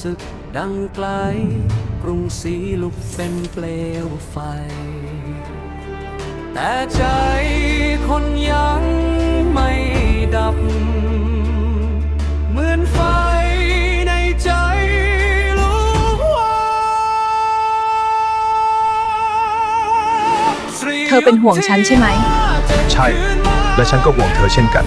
สึกดังไกล กรุงศรีลุกเป็นเปลวไฟ แต่ใจคนยังไม่ดับ เหมือนไฟในใจลุกวาเธอเป็นห่วงฉันใช่ไหม ใช่ และฉันก็ห่วงเธอเช่นกัน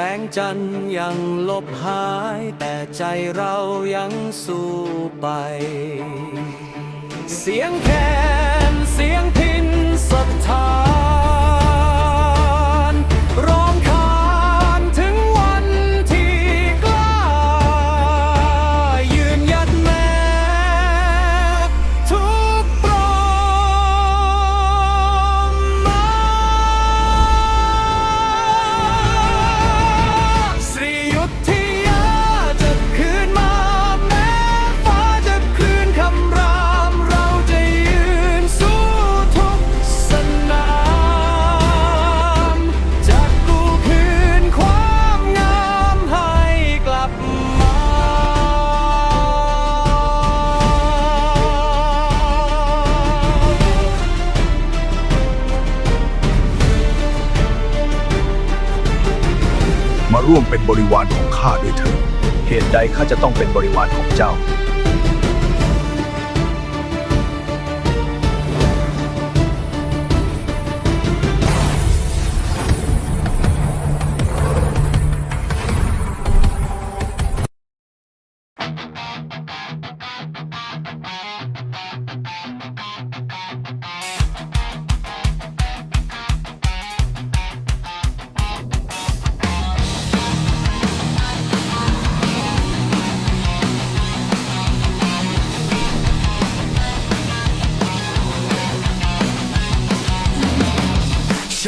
แสงจันทร์ยังลบหาย แต่ใจเรายังสู้ไป เสียงแคนเสียงพินศรัทธา ร่วมเป็นบริวารของข้าด้วยเถิดเหตุใดข้าจะต้องเป็นบริวารของเจ้า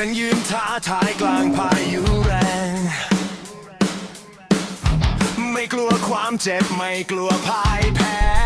ฉันยืนท้าทายกลางพายุแรง ไม่กลัวความเจ็บไม่กลัวพ่ายแพ้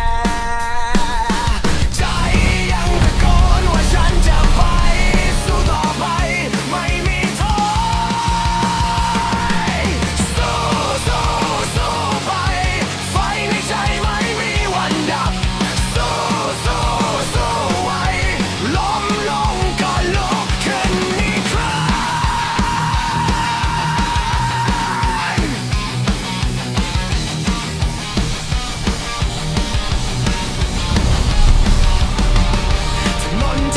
ถ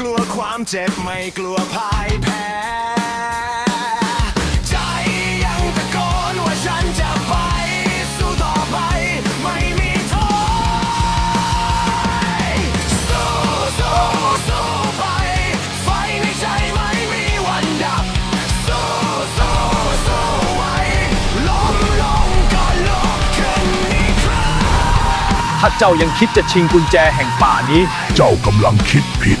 กลัวความเจ็บไม่กลัวพ่ายแพ้ ใจยังตะโกนว่าฉันจะไป สู้ต่อไปไม่มีท้อสู้สู้สู้ไป ไฟในใจไม่มีวันดับ สู้สู้สู้ไว้ล้มลงก็ลุกขึ้นอีกครั้ง ถ้าเจ้ายังคิดจะชิงกุญแจแห่งป่านี้ เจ้ากำลังคิดผิด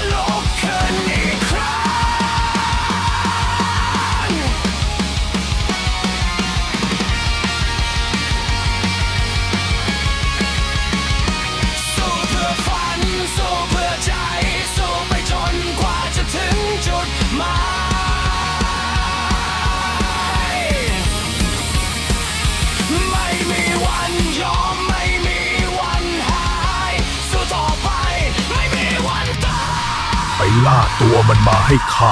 ล่าตัวมันมาให้ข้า